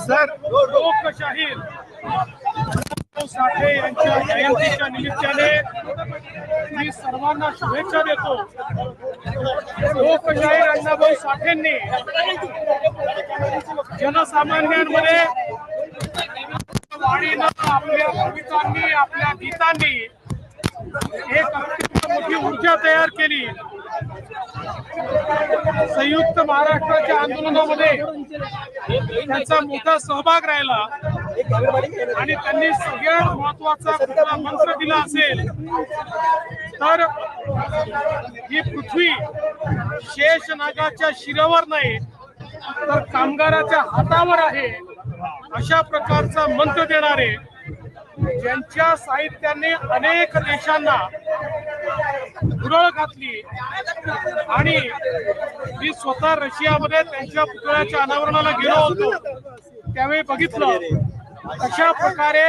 Sir लोकशाहीर. साठे यांच्या जयंतीच्या निमित्ताने मी सर्वांना शुभेच्छा देतो. लोकशाहीर अण्णाभाऊ साठेंनी जनसामान्यांमध्ये वाणीनं आपल्या कवितांनी आपल्या गीतांनी एक अत्यंत मोठी ऊर्जा तयार केली. संयुक्त महाराष्ट्राच्या आंदोलनामध्ये त्यांचा मोठा सहभाग राहिला. आणि त्यांनी सगळ्यात महत्त्वाचा मंत्र दिला असेल तर ही पृथ्वी शेष नागाच्या शिरावर नाही तर कामगाराच्या हातावर आहे अशा प्रकारचा मंत्र देणारे ज्यांच्या साहित्याने अनेक देशांना उरळ घातली. आणि मी स्वतः रशियामध्ये त्यांच्या पुतळ्याच्या अनावरणाला गेलो होतो. त्यावेळी बघितलं. कशा प्रकारे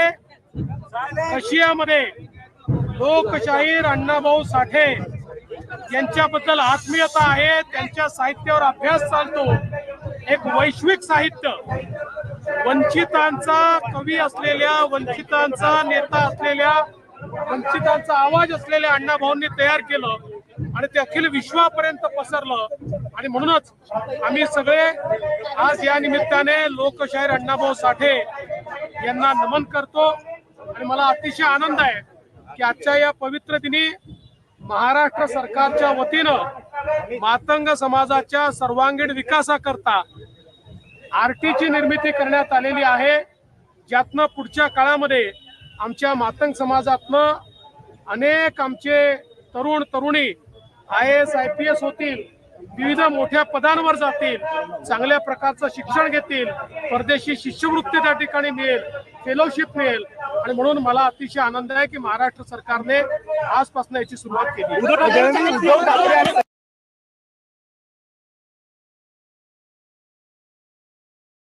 रशियामध्ये लोकशाहीर अण्णाभाऊ साठे यांच्याबद्दल आत्मीयता आहे त्यांच्या साहित्यावर अभ्यास चालतो. एक वैश्विक साहित्य. वंचितांचा कवी असलेल्या वंचितांचा नेता असलेल्या वंचितांचा आवाज असलेल्या अण्णाभाऊंनी तयार केलं आणि ते अखिल विश्वापर्यंत पसरलं. आणि म्हणूनच आम्ही सगळे आज या निमित्ताने लोकशाहीर अण्णाभाऊ साठे यांना नमन करतो. आणि मला अतिशय आनंद आहे की आजच्या या पवित्र दिनी महाराष्ट्र सरकारच्या वतीनं मातंग समाजाच्या सर्वांगीण विकासाकरता आरटीची निर्मिती करण्यात आलेली आहे. ज्यातनं पुढच्या काळामध्ये आमच्या मातंग समाजातनं अनेक आमचे तरुण तरुणी I S I P S होतील विविध मोठ्या पदांवर जातील चांगल्या प्रकारचं शिक्षण घेतील परदेशी शिष्यवृत्ती त्या ठिकाणी मिळेल फेलोशिप मिळेल. आणि म्हणून मला अतिशय आनंद आहे की महाराष्ट्र सरकारने आजपासून याची सुरुवात केली